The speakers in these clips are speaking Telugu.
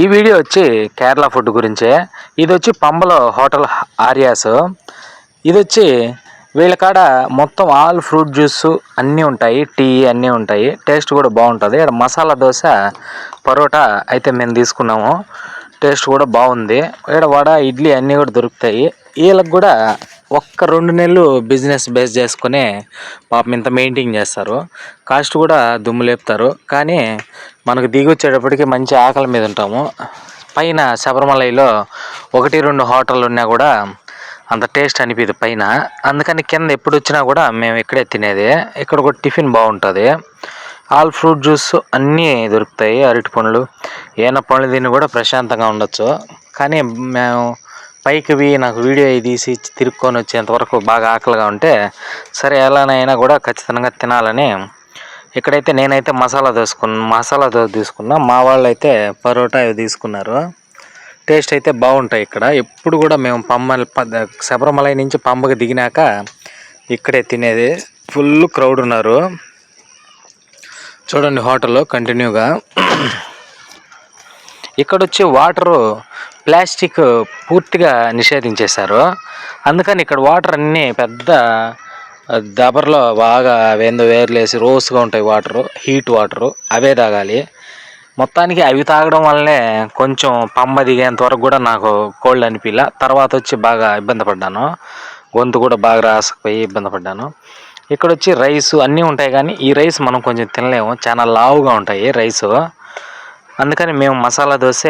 ఈ వీడియో వచ్చి కేరళ ఫుడ్ గురించే. ఇది వచ్చి పంబలో హోటల్ ఆర్యాస్. ఇది వచ్చి వీళ్ళ కాడ మొత్తం ఆల్ ఫ్రూట్ జ్యూస్ అన్నీ ఉంటాయి టీ అన్నీ ఉంటాయి. టేస్ట్ కూడా బాగుంటుంది. ఇక్కడ మసాలా దోశ పరోటా అయితే మేము తీసుకున్నాము. టేస్ట్ కూడా బాగుంది. ఇక్కడ వడ ఇడ్లీ అన్నీ కూడా దొరుకుతాయి. వీళ్ళకి కూడా ఒక్క రెండు నెలలు బిజినెస్ బేస్ చేసుకునే పాపం ఇంత మెయింటైన్ చేస్తారు. కాస్ట్ కూడా దుమ్ము లేపుతారు. కానీ మనకు దిగి వచ్చేటప్పటికి మంచి ఆకలి మీద ఉంటాము. పైన శబరిమలలో ఒకటి రెండు హోటళ్ళు ఉన్నా కూడా అంత టేస్ట్ అనిపిదు పైన. అందుకని కింద ఎప్పుడు వచ్చినా కూడా మేము ఇక్కడే తినేది. ఇక్కడ ఒక టిఫిన్ బాగుంటుంది. ఆల్ ఫ్రూట్ జ్యూస్ అన్నీ దొరుకుతాయి. అరటి పండ్లు ఏన పండ్లు తిని కూడా ప్రశాంతంగా ఉండొచ్చు. కానీ మేము పైకి నాకు వీడియో తీసి తిరుక్కొని వచ్చేంతవరకు బాగా ఆకలిగా ఉంటే సరే ఎలానైనా కూడా ఖచ్చితంగా తినాలని. ఇక్కడైతే నేనైతే మసాలా దోసుకున్న మసాలా దోశ తీసుకున్నా. మా వాళ్ళు అయితే పరోటా అవి తీసుకున్నారు. టేస్ట్ అయితే బాగుంటాయి ఇక్కడ. ఎప్పుడు కూడా మేము పంబ శబరిమలై నుంచి పంబకి దిగినాక ఇక్కడే తినేది. ఫుల్ క్రౌడ్ ఉన్నారు. చూడండి హోటల్లో కంటిన్యూగా. ఇక్కడ వచ్చి వాటరు ప్లాస్టిక్ పూర్తిగా నిషేధించేశారు. అందుకని ఇక్కడ వాటర్ అన్నీ పెద్ద దబర్లో బాగా వేందో వేర్లేసి రోస్గా ఉంటాయి వాటరు హీట్ వాటరు అవే తాగాలి. మొత్తానికి అవి తాగడం వల్లనే కొంచెం పంబ దిగేంత వరకు కూడా నాకు కోల్డ్ అనిపించలే తర్వాత వచ్చి బాగా ఇబ్బంది పడ్డాను. గొంతు కూడా బాగా రాసుకుపోయి ఇబ్బంది పడ్డాను. ఇక్కడ వచ్చి రైస్ అన్నీ ఉంటాయి కానీ ఈ రైస్ మనం కొంచెం తినలేము. చాలా లావుగా ఉంటాయి రైసు. అందుకని మేము మసాలా దోశ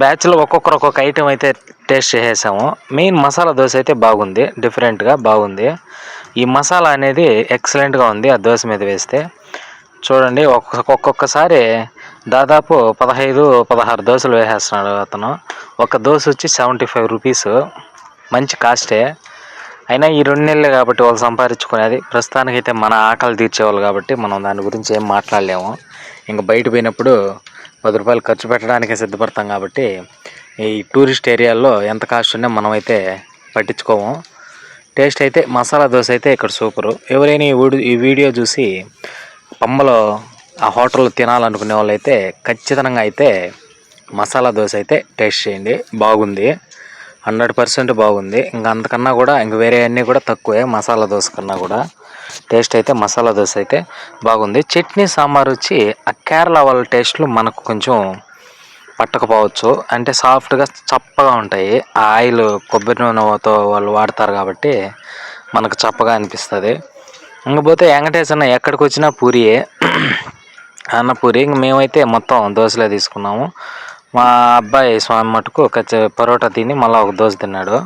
బ్యాచ్లో ఒక్కొక్కరు ఒక్కొక్క ఐటెం అయితే టేస్ట్ చేసేసాము. మెయిన్ మసాలా దోశ అయితే బాగుంది డిఫరెంట్గా బాగుంది. ఈ మసాలా అనేది ఎక్సలెంట్గా ఉంది ఆ దోశ మీద వేస్తే. చూడండి ఒక్కొక్క ఒక్కొక్కసారి దాదాపు పదహైదు పదహారు దోశలు వేసేస్తున్నాడు అతను. ఒక దోశ వచ్చి సెవెంటీ ఫైవ్ రూపీస్ మంచి కాస్టే అయినా ఈ రెండు నెలలే కాబట్టి వాళ్ళు సంపాదించుకునేది. ప్రస్తుతానికైతే మన ఆకలి తీర్చేవాళ్ళు కాబట్టి మనం దాని గురించి ఏం మాట్లాడలేము. ఇంకా బయట పోయినప్పుడు పది రూపాయలు ఖర్చు పెట్టడానికే సిద్ధపడతాం కాబట్టి ఈ టూరిస్ట్ ఏరియాల్లో ఎంత కాస్ట్ ఉన్నా మనమైతే పట్టించుకోము. టేస్ట్ అయితే మసాలా దోశ అయితే ఇక్కడ సూపరు. ఎవరైనా ఈ వీడియో వీడియో చూసి పంబలో ఆ హోటల్లో తినాలనుకునే వాళ్ళు అయితే ఖచ్చితంగా అయితే మసాలా దోశ అయితే టేస్ట్ చేయండి. బాగుంది. హండ్రెడ్ పర్సెంట్ బాగుంది. ఇంకా అంతకన్నా కూడా ఇంక వేరే అన్నీ కూడా తక్కువే మసాలా దోశ కన్నా కూడా. టేస్ట్ అయితే మసాలా దోశ అయితే బాగుంది. చట్నీ సాంబార్ వచ్చి ఆ కేరళ వాళ్ళ టేస్ట్లు మనకు కొంచెం పట్టకపోవచ్చు. అంటే సాఫ్ట్గా చప్పగా ఉంటాయి. ఆ ఆయిల్ కొబ్బరి నూనెతో వాళ్ళు వాడతారు కాబట్టి మనకు చప్పగా అనిపిస్తుంది. ఇంకపోతే వెంకటేశన్న ఎక్కడికి వచ్చినా పూరియే అన్న పూరి ఇంక మేమైతే మొత్తం దోశలే తీసుకున్నాము. మా అబ్బాయి స్వామి మటుకు ఒక పరోటా తిని మళ్ళీ ఒక దోశ తిన్నాడు.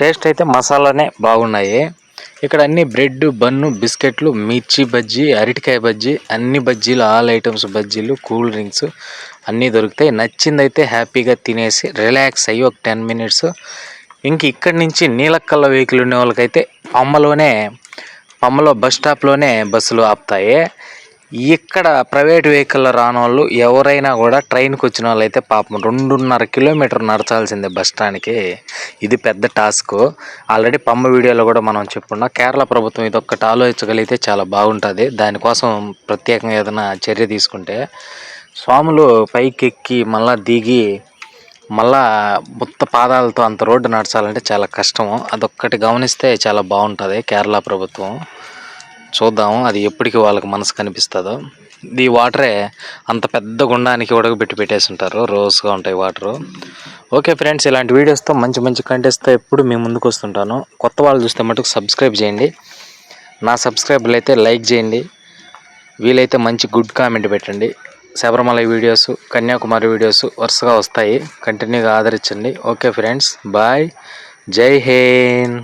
టేస్ట్ అయితే మసాలానే బాగున్నాయి. ఇక్కడ అన్ని బ్రెడ్ బన్ను బిస్కెట్లు మిర్చి బజ్జీ అరటికాయ బజ్జీ అన్ని బజ్జీలు ఆల్ ఐటమ్స్ బజ్జీలు కూల్ డ్రింక్స్ అన్నీ దొరుకుతాయి. నచ్చిందైతే హ్యాపీగా తినేసి రిలాక్స్ అయ్యి ఒక టెన్ మినిట్స్. ఇంక ఇక్కడి నుంచి నీలక్కల్ల వెహికల్ ఉండే వాళ్ళకైతే పమ్మలోనే పమ్మలో బస్ స్టాప్లోనే బస్సులు ఆపుతాయి. ఇక్కడ ప్రైవేట్ వెహికల్ రాని వాళ్ళు ఎవరైనా కూడా ట్రైన్కి వచ్చిన వాళ్ళు అయితే పాపం రెండున్నర కిలోమీటర్ నడచాల్సిందే బస్ స్టాండ్కి. ఇది పెద్ద టాస్క్. ఆల్రెడీ పమ్మ వీడియోలో కూడా మనం చెప్పుకున్నాం. కేరళ ప్రభుత్వం ఇది ఒక్కటి ఆలోచించగలిగితే చాలా బాగుంటుంది. దానికోసం ప్రత్యేకంగా ఏదైనా చర్య తీసుకుంటే స్వాములు పైకి ఎక్కి మళ్ళా దిగి మళ్ళా ముత్త పాదాలతో అంత రోడ్డు నడచాలంటే చాలా కష్టము. అదొక్కటి గమనిస్తే చాలా బాగుంటుంది కేరళ ప్రభుత్వం. చూద్దాము అది ఎప్పటికి వాళ్ళకి మనసు కనిపిస్తుందో. ఈ వాటరే అంత పెద్ద గుండానికి ఉడకబెట్టి పెట్టేసి ఉంటారు రోజుగా ఉంటాయి వాటరు. ఓకే ఫ్రెండ్స్ ఇలాంటి వీడియోస్తో మంచి మంచి కంటెంట్స్తో ఎప్పుడు మేము ముందుకు వస్తుంటాను. కొత్త వాళ్ళు చూస్తే మటుకు సబ్స్క్రైబ్ చేయండి. నా సబ్స్క్రైబర్లు అయితే లైక్ చేయండి. వీలైతే మంచి గుడ్ కామెంట్ పెట్టండి. శబరిమల వీడియోస్ కన్యాకుమారి వీడియోస్ వరుసగా వస్తాయి. కంటిన్యూగా ఆదరించండి. Okay friends bye. జై హేన్